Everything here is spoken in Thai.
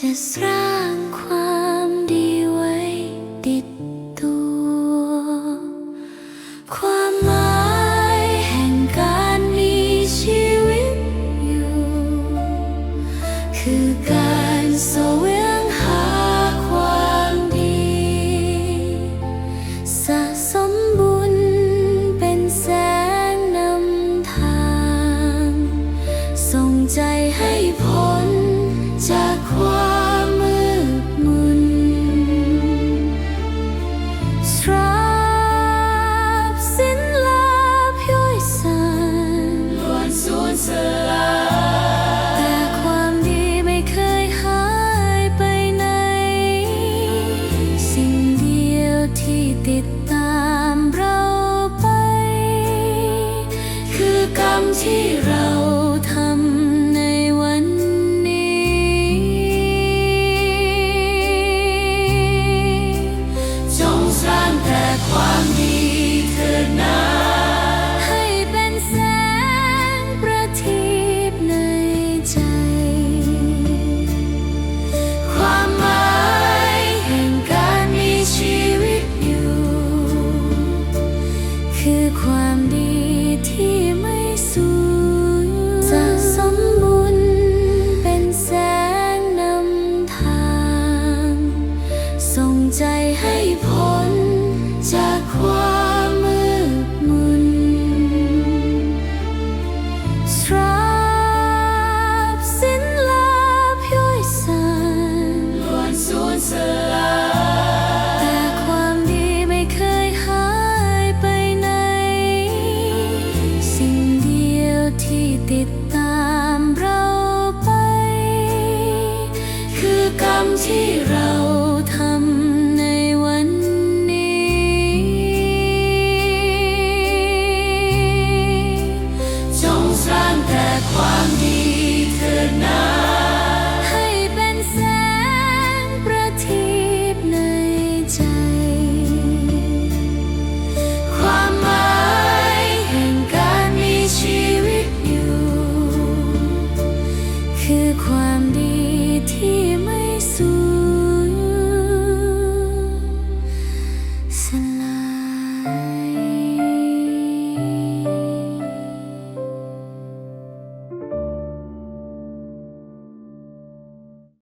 จะสร้างความดีไว้ติดตัว ความหมายแห่งการมีชีวิตอยู่ คือการสวงหาความดี สะสมบุญเป็นแสงนำทาง ส่งใจให้พอ tyrant ที่เรา